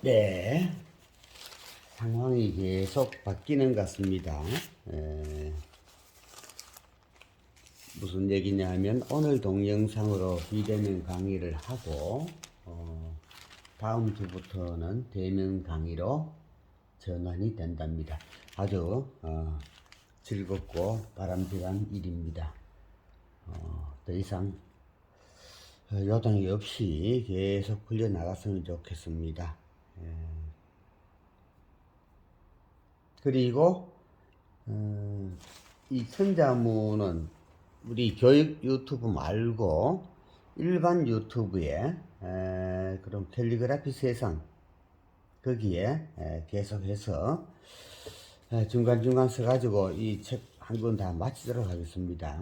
네. 상황이 계속 바뀌는 것 같습니다. 에, 무슨 얘기냐 하면 오늘 동영상으로 비대면 강의를 하고 어, 다음 주부터는 대면 강의로 전환이 된답니다. 아주 어, 즐겁고 바람직한 일입니다. 어, 더 이상 어, 요동이 없이 계속 흘려 나갔으면 좋겠습니다. 예. 그리고 어, 이 천자문은 우리 교육 유튜브 말고 일반 유튜브에 에, 그런 캘리그라피 세상 거기에 에, 계속해서 에, 중간중간 써가지고 이 책 한 권 다 마치도록 하겠습니다.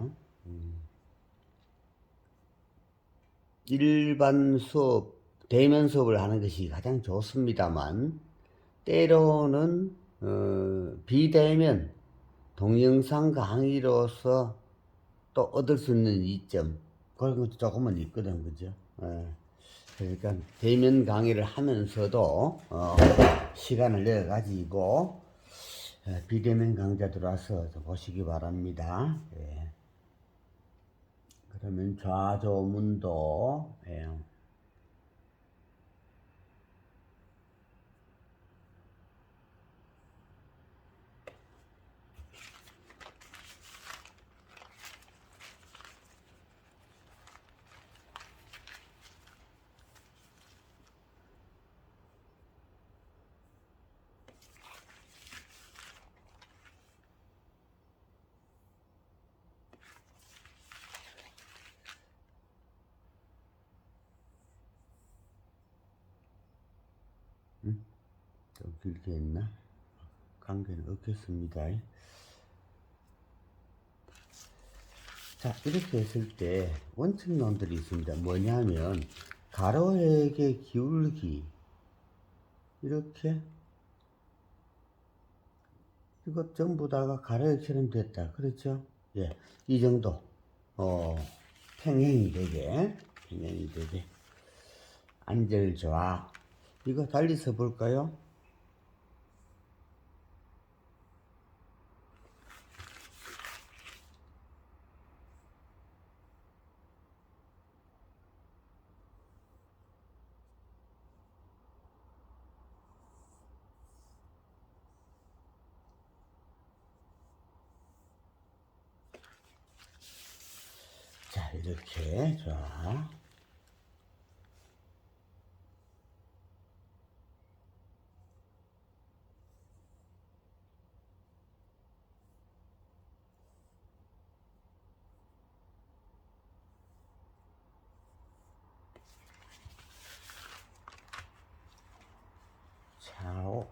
일반 수업, 대면 수업을 하는 것이 가장 좋습니다만, 때로는, 어, 비대면 동영상 강의로서 또 얻을 수 있는 이점, 그런 것도 조금은 있거든, 그죠? 예. 그러니까 대면 강의를 하면서도, 어, 시간을 내 가지고, 예, 비대면 강좌 들어와서 보시기 바랍니다. 예. 그러면 좌조문도 예. 좀 길게 했나? 관계는 없겠습니다. 자, 이렇게 했을 때 원칙론들이 있습니다. 뭐냐면, 가로에게 기울기. 이렇게. 이것 전부 다가 가로액처럼 됐다. 그렇죠? 예. 이 정도. 어, 평행이 되게. 평행이 되게. 안절좌. 이거 달리 써볼까요? 자, 이렇게, 자. 좌우.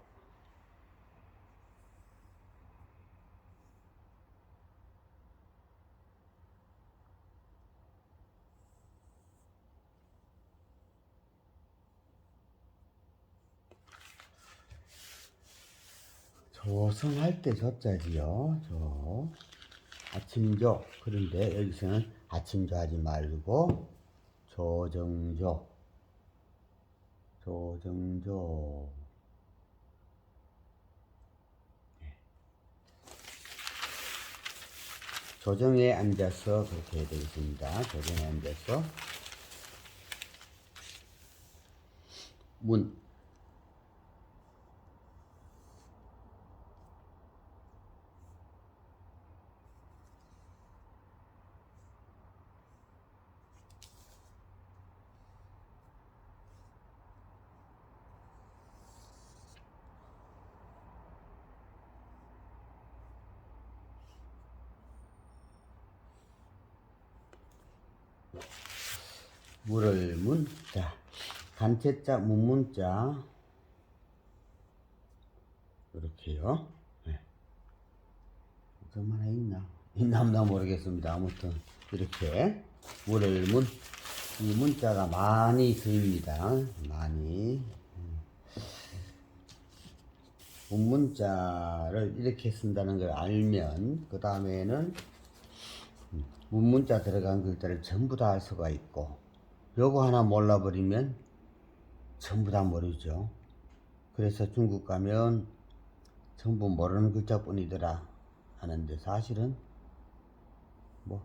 조성할 때 조자지요. 조. 아침조. 그런데 여기서는 아침조 하지 말고 조정조. 조정조. 네. 조정에 앉아서 그렇게 해야 되겠습니다. 조정에 앉아서 문 물을 문, 자, 단체자, 문문자. 이렇게요. 네. 좀 하나 있나? 있나 없나 모르겠습니다. 아무튼, 이렇게. 물을 문. 이 문자가 많이 쓰입니다. 많이. 문문자를 이렇게 쓴다는 걸 알면, 그 다음에는 문문자 들어간 글자를 전부 다 할 수가 있고 요거 하나 몰라버리면 전부 다 모르죠 그래서 중국 가면 전부 모르는 글자뿐이더라 하는데 사실은 뭐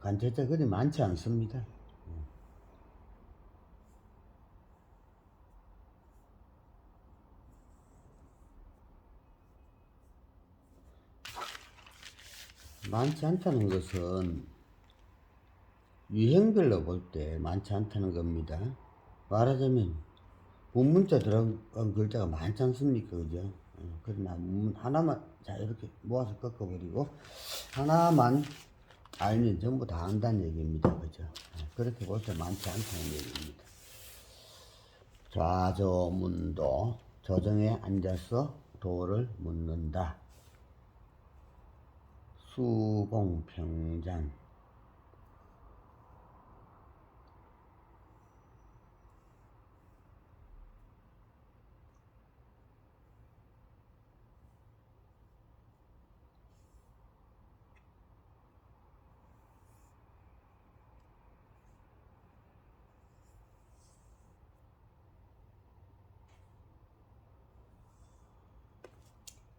간제자 그리 많지 않습니다. 많지 않다는 것은 유형별로 볼 때 많지 않다는 겁니다. 말하자면 문문자 들어간 글자가 많지 않습니까? 그죠? 어, 그러나 문문 하나만 자 이렇게 모아서 꺾어버리고 하나만 알면 전부 다 안다는 얘기입니다. 그죠? 어, 그렇게 볼 때 많지 않다는 얘기입니다. 좌조문도 조정에 앉아서 도를 묻는다. 수공평장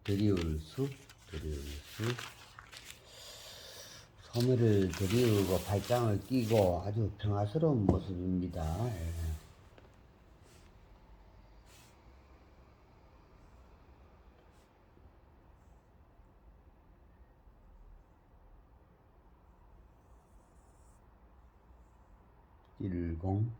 드리울 수, 드리울 수. 소매를 드리우고 발장을 끼고 아주 평화스러운 모습입니다. 예. 일공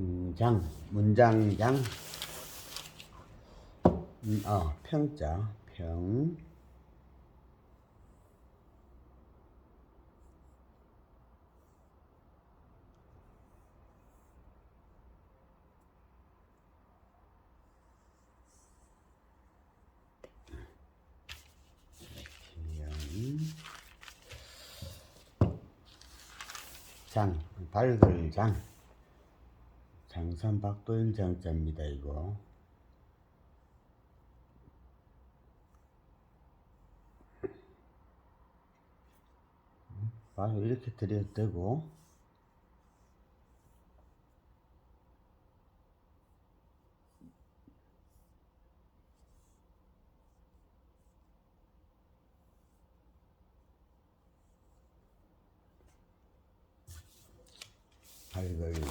평장 문장장. 음, 어, 평자 평. 장 밝을 장 장산 박도일 장자입니다 이거. 바로 이렇게 드려도 되고. 발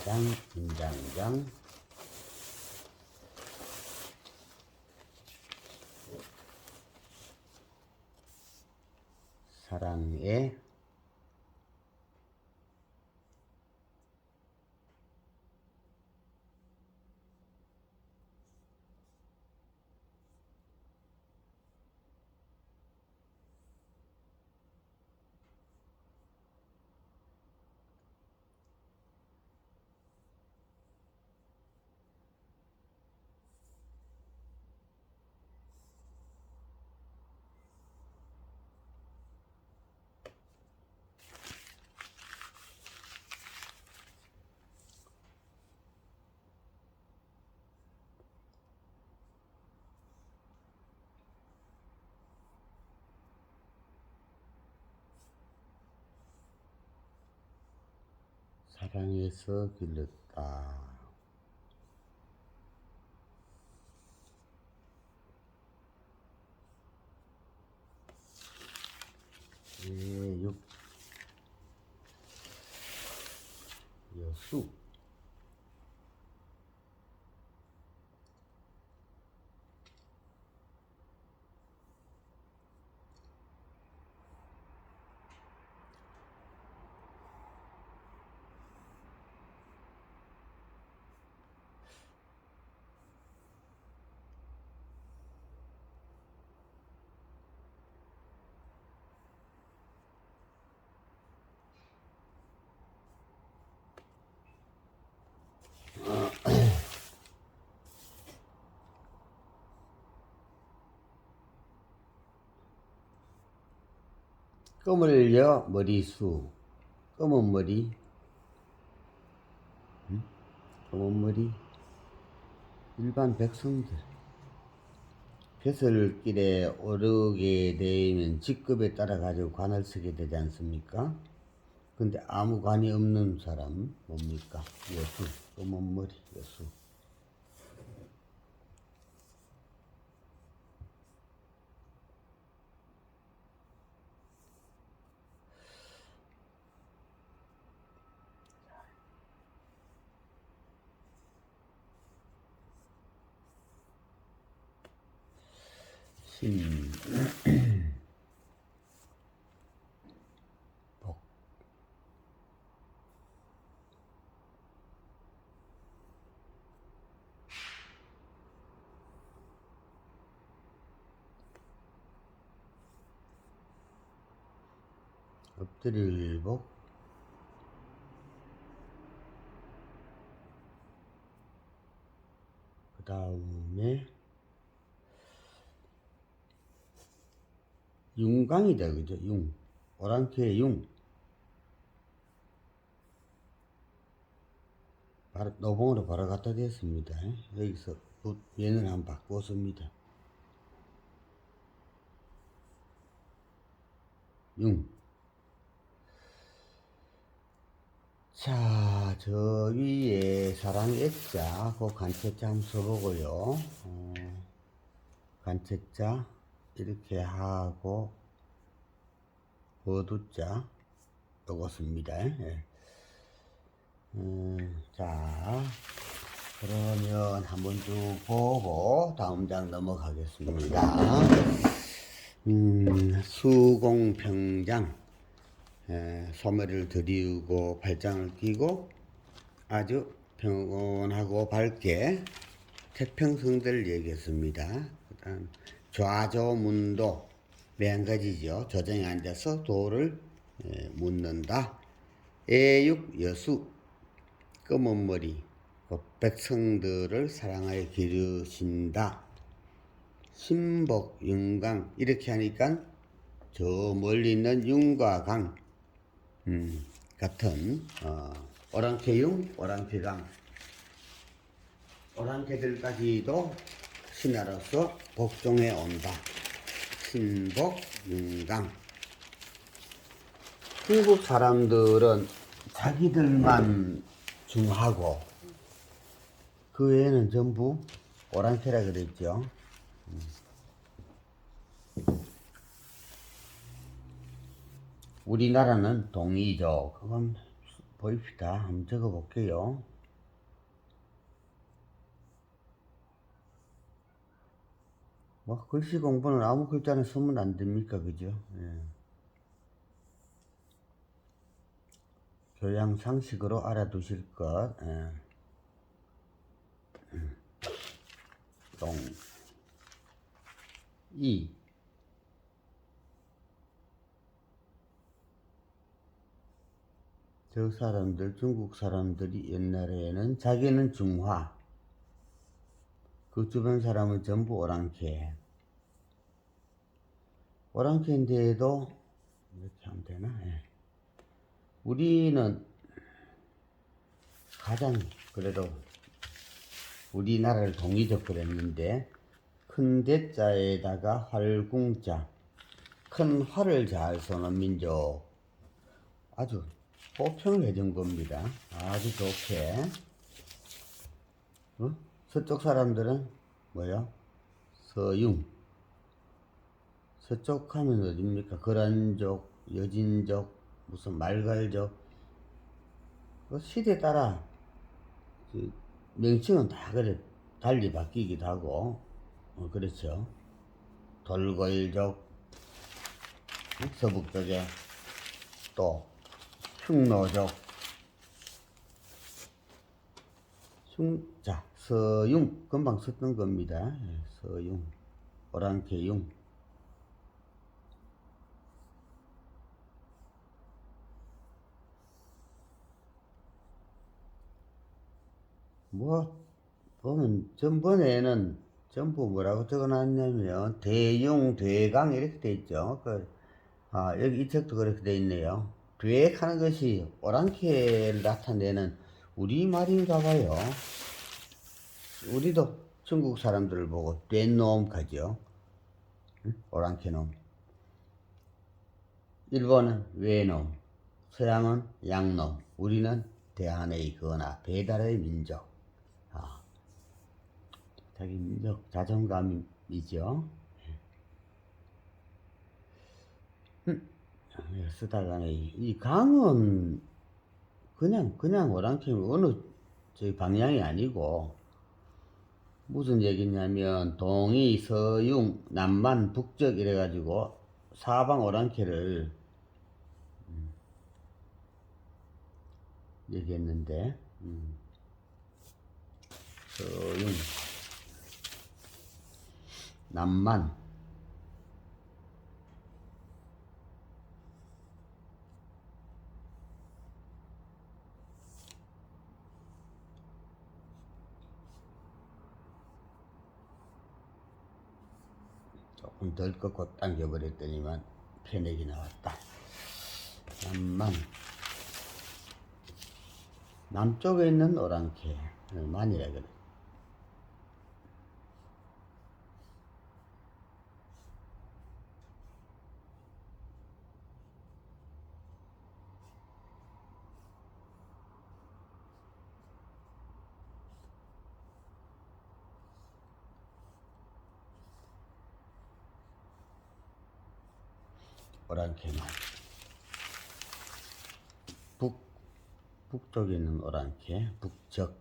걸장, 김장장, 사랑의 사랑에서 길렀다. 예, 육, 여수. 껌을 여 머리수. 검은 머리. 음? 검은 머리 일반 백성들 개설길에 오르게 되면 직급에 따라 가지고 관을 쓰게 되지 않습니까? 근데 아무 관이 없는 사람 뭡니까? 여수 검은 머리 여수 신 복. 엎드릴 복. 그 다음에 융강이다 그죠? 융 오랑캐 융 바로 노봉으로 바로 갖다 대었습니다. 여기서 붓 면을 한번 바꾸었습니다. 융 자, 저 위에 사랑 액자, 그 간체자 한번 써보고요. 어, 간체자, 이렇게 하고, 어두자, 요거 씁니다. 예. 음, 자, 그러면 한번 쭉 보고, 다음 장 넘어가겠습니다. 음, 수공평장. 에, 소매를 들이우고 발장을 끼고 아주 평온하고 밝게 태평성들 얘기했습니다. 그 다음 좌조문도 매한 가지죠. 저정에 앉아서 도를 에, 묻는다. 애육 여수 검은 머리 그 백성들을 사랑하여 기르신다. 신복 윤강 이렇게 하니까 저 멀리 있는 윤과 강 음, 같은 어, 오랑캐 융, 오랑캐 강 오랑캐들까지도 신하로서 복종해 온다. 신복, 윤강 중국 사람들은 자기들만 중하고 그 외에는 전부 오랑캐라 그랬죠. 우리나라는 동이죠. 그건 보입시다. 한번 적어 볼게요. 뭐 글씨 공부는 아무 글자는 쓰면 안 됩니까, 그죠? 예. 교양 상식으로 알아두실 것. 예. 동, 이, 저 사람들, 중국 사람들이 옛날에는 자기는 중화, 그 주변 사람은 전부 오랑캐. 오랑캐인데도 이렇게 하면 되나? 예. 우리는 가장 그래도 우리나라를 동이적 그랬는데 큰 대자에다가 활궁자, 큰 활을 잘 쏘는 민족 아주 호평을 해준 겁니다. 아주 좋게. 어? 서쪽 사람들은 뭐요? 서융. 서쪽 하면 어딥니까? 거란족, 여진족, 무슨 말갈족. 그 시대에 따라 그 명칭은 다 그래 달리 바뀌기도 하고, 어, 그렇죠. 돌고일족, 어? 서북 쪽에 또 흉노족, 흉, 자, 서융, 금방 썼던 겁니다. 예, 서융, 오랑캐융. 뭐, 보면, 전번에는 전부 뭐라고 적어놨냐면, 대융, 대강 이렇게 돼 있죠. 그, 아, 여기 이 책도 그렇게 돼 있네요. 되하는 것이 오랑캐를 나타내는 우리 말인가 봐요. 우리도 중국 사람들을 보고 뗀놈 가죠. 응? 오랑캐놈. 일본은 외놈, 서양은 양놈, 우리는 대한의 거나 배달의 민족. 아, 자기 민족 자존감이죠. 음, 쓰다가는 이- 이 강은 그냥 그냥 오랑캐 어느 저 방향이 아니고 무슨 얘기냐면 동이 서융 남만 북적 이래 가지고 사방 오랑캐를 음, 얘기했는데 음, 서융 남만 조금 덜 꺾고 당겨버렸더니만 편액이 나왔다. 남만 남쪽에 있는 오랑캐 만이라 그래. 오랑캐만 북 북쪽에 있는 오랑캐 북적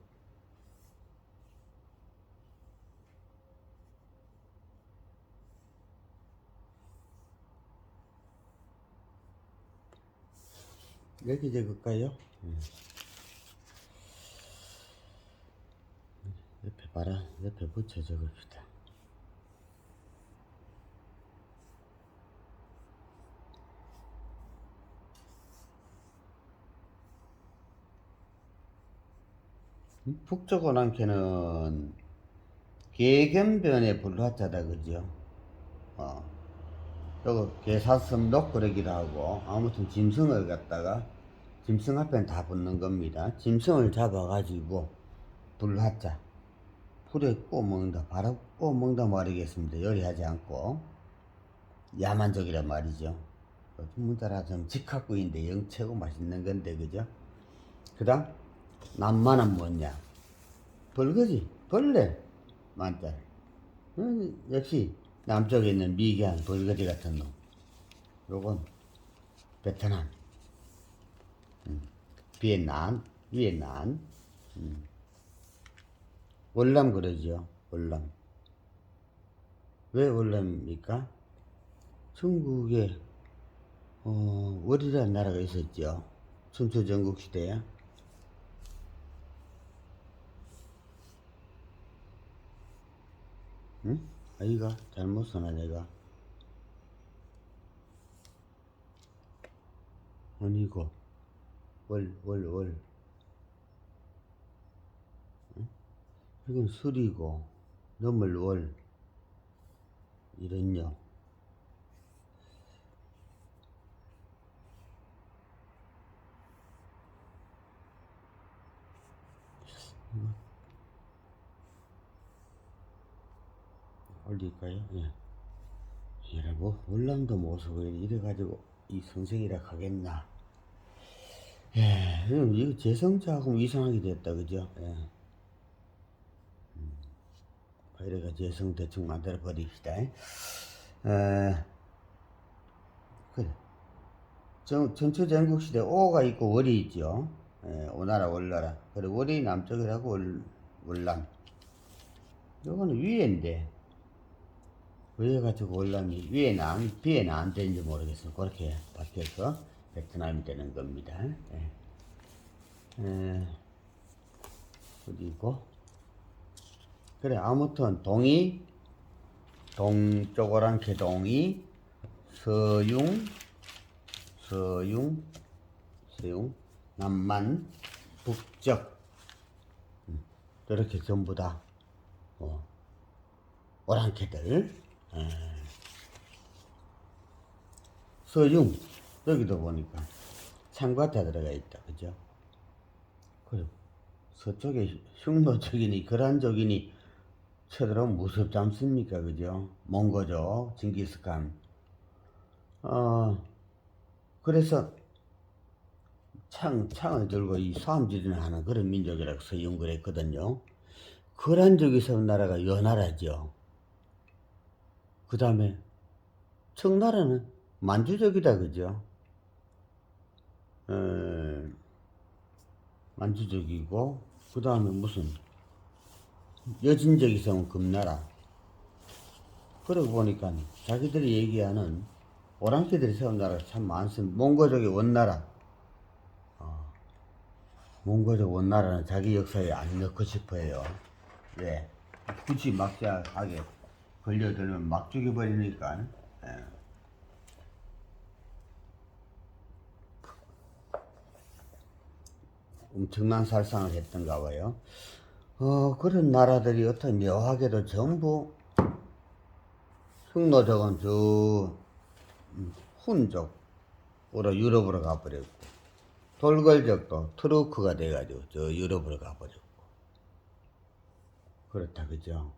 여기 적을까요? 음. 옆에 봐라 옆에 붙여 적읍시다 북쪽 오랑캐는 개견변에 불화자다 그죠? 어. 요거 개사슴 녹그러기도 하고 아무튼 짐승을 갖다가 짐승 앞에는 다 붙는 겁니다. 짐승을 잡아가지고 불화자 풀에 구워 먹는다 바로 구워 먹는다 말이겠습니다. 요리하지 않고 야만적이란 말이죠. 문자라 좀 직학구인데 영 최고 맛있는 건데 그죠? 그다음 남만은 뭐냐? 벌거지, 벌레. 음, 역시 남쪽에 있는 미개한 벌거지 같은 놈. 요건 베트남, 음, 비엔남, 위엔남, 음. 월남 그러죠, 월남. 왜 월남입니까? 중국에 어, 월이라는 나라가 있었죠. 춘추 전국 시대에. 응? 아이가 잘못 써나 내가? 아니고 월 월 월. 응? 이건 술이고 넘을 월. 이런요 올릴까요? 예. 뭐 월남도 모습을 이래가지고 이 선생이라 하겠나? 예, 그럼 이거 재성자하고 이상하게 됐다 그죠? 예. 음, 이래가 재성 대충 만들어 버립시다. 에, 그래. 전, 전초 전국 시대 오가 있고 월이 있죠. 예, 오나라 월나라. 그리고 월이 남쪽이라고 월, 월남. 요거는 위에인데. 왜 가지고 월남이 위에는 안, 비에는 안 되는지 모르겠어. 그렇게 바뀌어서 베트남이 되는 겁니다. 예. 에, 그리고, 그래, 아무튼, 동이, 동쪽 오랑캐 동이, 서융, 서융, 서융, 남만, 북적, 음, 이렇게 전부 다, 어, 오랑캐들, 에, 서융, 여기도 보니까 참가자 들어가 있다, 그죠? 그래, 서쪽에 흉노적이니 거란족이니 쳐들어오면 무섭지 않습니까 그죠? 몽고족 징기스칸. 어 그래서 창, 창을 들고 이 싸움질을 하는 그런 민족이라고 서용을 했거든요. 거란족에서 온 나라가 연나라죠 그 다음에 청나라는 만주족이다 그죠? 에, 만주족이고 그 다음에 무슨 여진족이 세운 금나라. 그러고 보니까 자기들이 얘기하는 오랑캐들이 세운 나라가 참 많습니다. 몽고족의 원나라. 어, 몽고족 원나라는 자기 역사에 안 넣고 싶어요. 왜 굳이 막자하게 걸려들면 막 죽여버리니까 예. 엄청난 살상을 했던가 봐요. 어, 그런 나라들이 어떤 묘하게도 전부 흉노족은 저 음, 훈족으로 유럽으로 가버렸고 돌걸족도 트루크가 돼가지고 저 유럽으로 가버렸고 그렇다 그죠.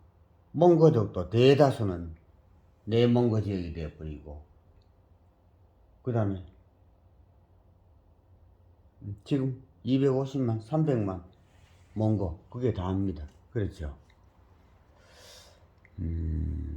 몽고족도 대다수는 내몽고 지역이 돼버리고 그 다음에 지금 250만, 300만 몽고 그게 다입니다. 그렇죠. 음,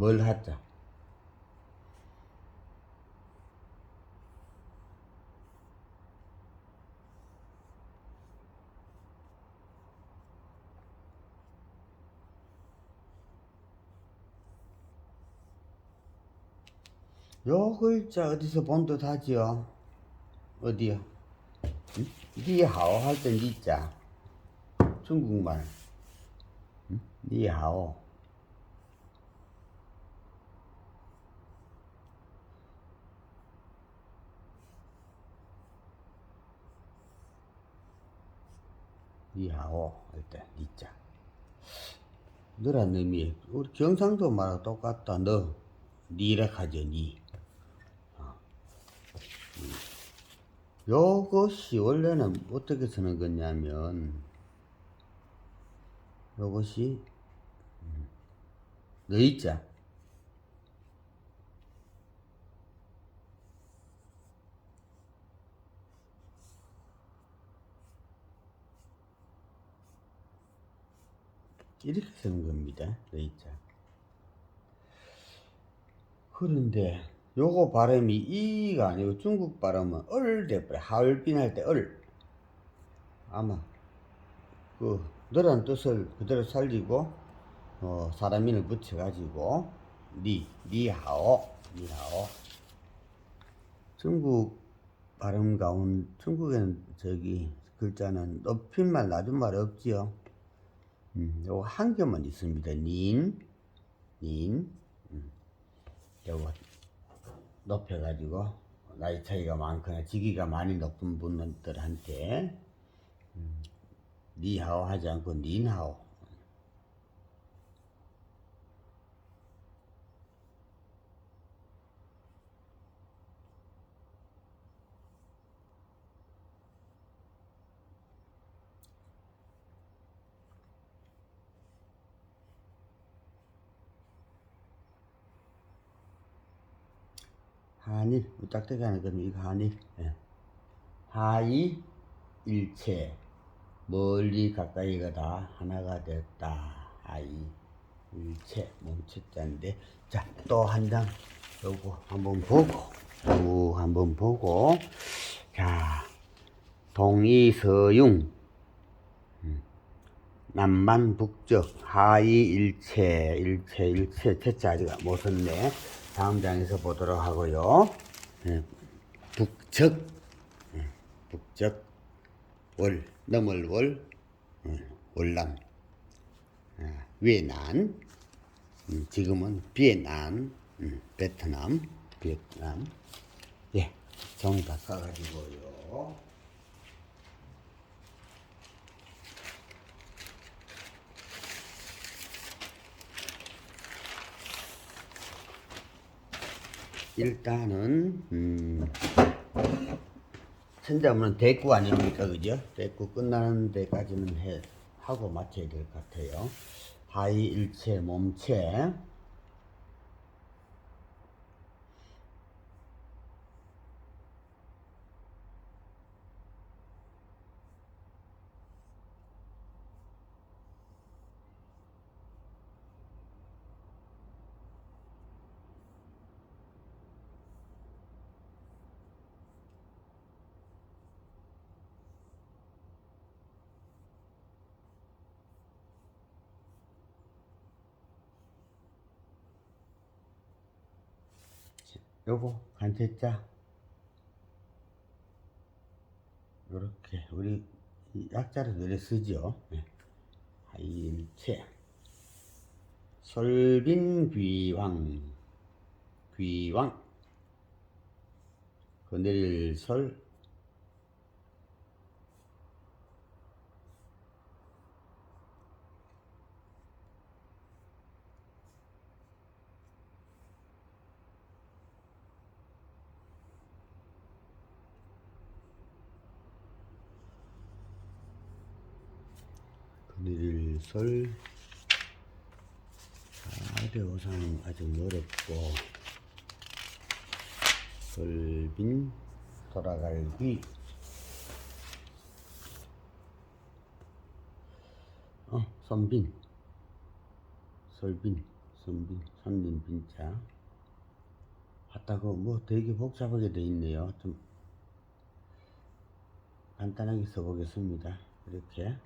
뭘 하자. 요 글자 어디서 본 듯 하지요? 어디요? 응? 니하오 할때 니자 중국말 응? 니하오 니하오 할때 니자 너란 의미 우리 경상도 말하고 똑같다 너 니라 하죠 니 어. 음. 요것이 원래는 어떻게 쓰는 거냐면 요것이 음, 너희자 이렇게 쓰는 겁니다 너희자 그런데 요거 발음이 이가 아니고 중국 발음은 얼 돼버려. 하얼빈 할 때 얼. 아마 그 너란 뜻을 그대로 살리고 어, 사람인을 붙여가지고 니 니하오 니하오. 중국 발음 가운 중국에는 저기 글자는 높임말 낮은 말 없지요 음, 요거 한 개만 있습니다 닌 닌, 음. 요거 높여가지고 나이 차이가 많거나 직위가 많이 높은 분들한테 음, 니하오 하지 않고 닌하오 한일 짝대기 하는 건 이거 한일 예. 하이 일체 멀리 가까이가 다. 하나가 됐다. 하이 일체 멈췄자인데. 자 또 한 장. 요거 한번 보고 요 한번 보고. 자 동이서융. 음, 남만 북적. 하이 일체 일체 일체. 채자 아직 못 썼네 다음 장에서 보도록 하고요 예, 북적 예, 북적 월 넘을 월 예, 월남 아, 외난 음, 지금은 비난 음, 베트남, 베트남. 예, 정다 싸가지고요. 일단은 음, 천자문은 대구 아닙니까 그죠? 대구 끝나는 데까지는 해 하고 맞춰야 될 것 같아요. 하이 일체 몸체 요거 간체자. 요렇게 우리 이 약자를 늘려 쓰죠. 네. 하이일체. 설빈귀왕. 귀왕. 건드릴 설 설. 아대 오상 아직 어렵고 설빈 돌아갈 귀 어, 선빈. 설빈 선빈 선빈 빈자 하다고 뭐 되게 복잡하게 돼 있네요. 좀 간단하게 써보겠습니다. 이렇게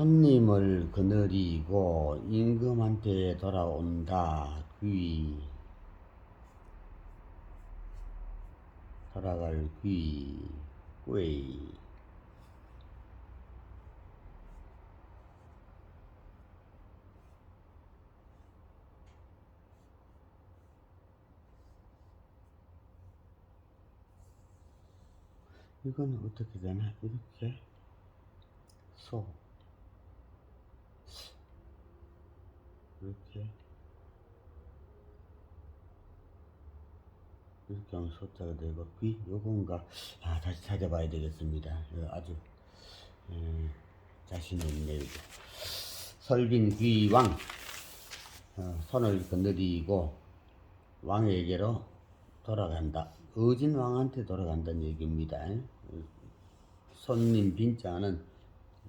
손님을 거느리고 임금한테 돌아온다. 귀. 돌아갈 귀. 꾀. 이건 어떻게 되나? 이렇게 소 이렇게 이렇게 하면 소자가 되고 귀 요건가? 아 다시 찾아봐야 되겠습니다. 이거 아주 에, 자신 있네요 이거. 설빈 귀왕. 어, 손을 건드리고 왕에게로 돌아간다. 의진 왕한테 돌아간다는 얘기입니다. 어, 손님 빈자는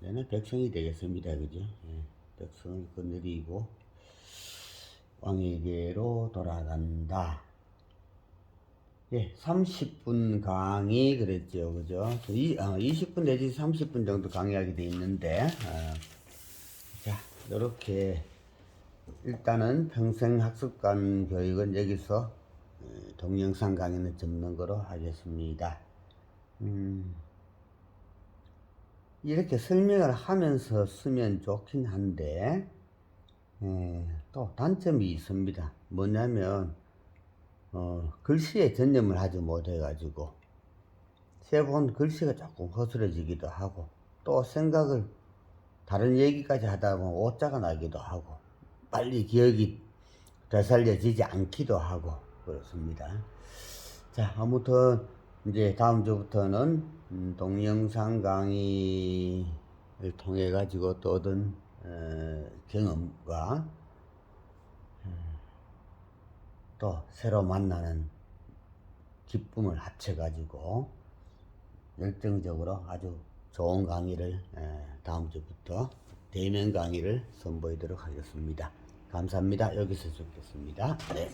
얘는 백성이 되겠습니다. 그죠? 예, 백성을 건드리고 왕에게로 돌아간다. 예, 30분 강의 그랬죠, 그죠? 이, 어, 20분 내지 30분 정도 강의하게 돼 있는데, 어, 자, 이렇게 일단은 평생학습관 교육은 여기서 어, 동영상 강의는 접는 거로 하겠습니다. 음, 이렇게 설명을 하면서 쓰면 좋긴 한데, 예, 또 단점이 있습니다. 뭐냐면 어, 글씨에 전념을 하지 못해가지고 세번 글씨가 조금 허술해지기도 하고 또 생각을 다른 얘기까지 하다 보면 오자가 나기도 하고 빨리 기억이 되살려지지 않기도 하고 그렇습니다. 자 아무튼 이제 다음 주부터는 음, 동영상 강의를 통해 가지고 또 얻은 어, 경험과 음, 또 새로 만나는 기쁨을 합쳐가지고 열정적으로 아주 좋은 강의를 에, 다음 주부터 대면 강의를 선보이도록 하겠습니다. 감사합니다. 여기서 죽겠습니다. 네.